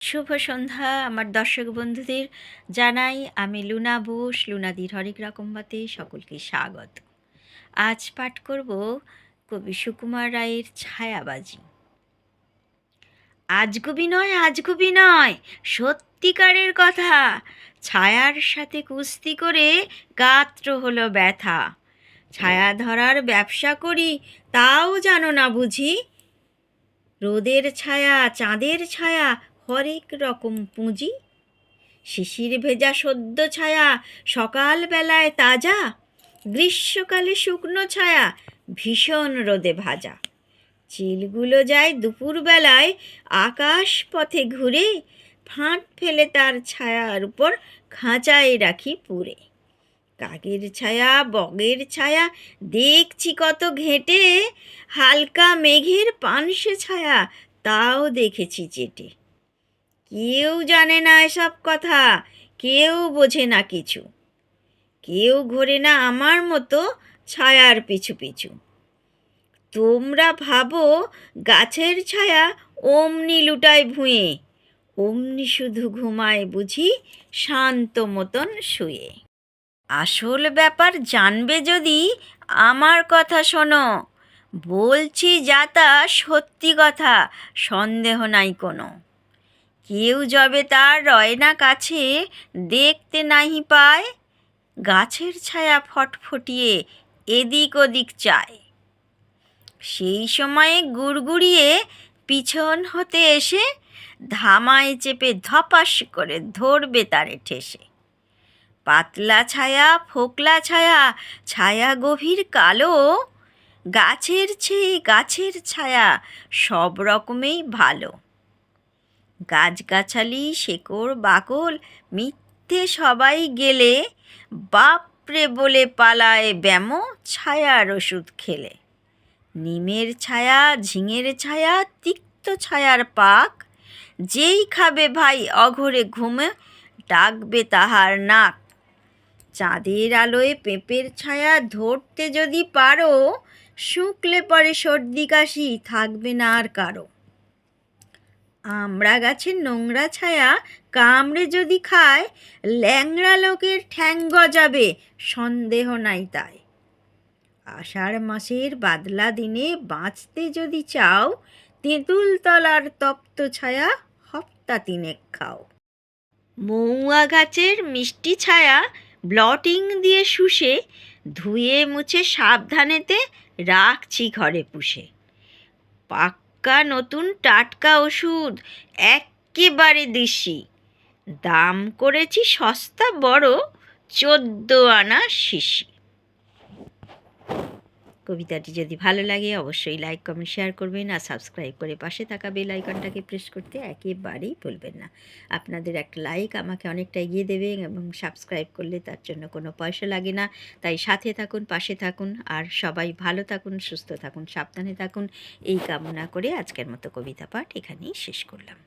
শুভ সন্ধ্যা, আমার দর্শক বন্ধুদের জানাই। আমি লুনা বোস লুনাদির হরেক রকমবাতে সকলকে স্বাগত। আজ পাঠ করব কবি সুকুমার রায়ের ছায়াবাজি। আজ কবি নয়, আজ কবি নয়, সত্যিকারের কথা। ছায়ার সাথে কুস্তি করে গাত্র হলো ব্যথা। ছায়া ধরার ব্যবসা করি, তাও জানো না বুঝি? রোদের ছায়া, চাঁদের ছায়া হরেক রকম পুঁজি। শিশির ভেজা সদ্য ছায়া, সকালবেলায় তাজা। গ্রীষ্মকালে শুকনো ছায়া, ভীষণ রোদে ভাজা। চিলগুলো যায় দুপুরবেলায়, আকাশ পথে ঘুরে। ফাঁট ফেলে তার ছায়ার উপর খাঁচায় রাখি পুরে কাকের ছায়া, বগের ছায়া, দেখছি কত ঘেঁটে। হালকা মেঘের পানসে ছায়া, তাও দেখেছি চেটে কেউ জানে না এসব কথা, কেউ বোঝে না কিছু। কেউ ঘোরে না আমার মতো ছায়ার পিছু পিছু। তোমরা ভাবো গাছের ছায়া অমনি লুটায় ভুঁয়ে, অমনি শুধু ঘুমায় বুঝি শান্ত মতন শুয়ে। আসল ব্যাপার জানবে যদি আমার কথা শোনো, বলছি যা তা সত্যি কথা, সন্দেহ নাই কোনো। কেউ যবে তার রয়না কাছে দেখতে নাহি পায়, গাছের ছায়া ফটফটিয়ে এদিক ওদিক চায়। সেই সময়ে গুড়গুড়িয়ে পিছন হতে এসে ধামায় চেপে ধপাস করে ধরবে তারে ঠেসে। পাতলা ছায়া, ফোকলা ছায়া ছায়া গভীর কালো, গাছের চেয়ে গাছের ছায়া সব রকমেই ভালো। গাছগাছালি, শেকড়, বাকল, মিথ্যে সবাই গেলে বাপরে বলে পালায় ব্যামো, ছায়ার ওষুধ খেলে। নিমের ছায়া, ঝিঙের ছায়া, তিক্ত ছায়ার পাক, যেই খাবে ভাই অঘরে ঘুমে, ডাকবে তাহার নাক। চাঁদের আলোয় পেঁপের ছায়া ধরতে যদি পারো, শুকলে পরে সর্দি কাশি থাকবে না আর কারও। আমড়া গাছের নোংরা ছায়া কামড়ে যদি খায়, ল্যাংড়া লোকের ঠ্যাং গজাবে, সন্দেহ নাই তাই। আষাঢ় মাসের বাদলা দিনে বাঁচতে যদি চাও, তেঁতুল তলার তপ্ত ছায়া হপ্তা তিনেক খাও। মৌয়া গাছের মিষ্টি ছায়া ব্লটিং দিয়ে শুষে, ধুয়ে মুছে সাবধানেতে রাখছি ঘরে পুষে। পাক্কা নতুন টাটকা ওষুধ এক্কেবারে দেশি। দাম করেছি সস্তা বড় চোদ্দ আনা শিশি। কবিতাটি যদি ভালো লাগে, অবশ্যই লাইক কমেন্ট শেয়ার করবেন আর সাবস্ক্রাইব করে পাশে থাকা বেল আইকনটাকে প্রেস করতে একেবারেই ভুলবেন না। আপনাদের একটা লাইক আমাকে অনেকটা এগিয়ে দেবে এবং সাবস্ক্রাইব করলে তার জন্য কোনো পয়সা লাগে না। তাই সাথে থাকুন, পাশে থাকুন আর সবাই ভালো থাকুন, সুস্থ থাকুন, সাবধানে থাকুন। এই কামনা করে আজকের মতো কবিতা পাঠ এখানেই শেষ করলাম।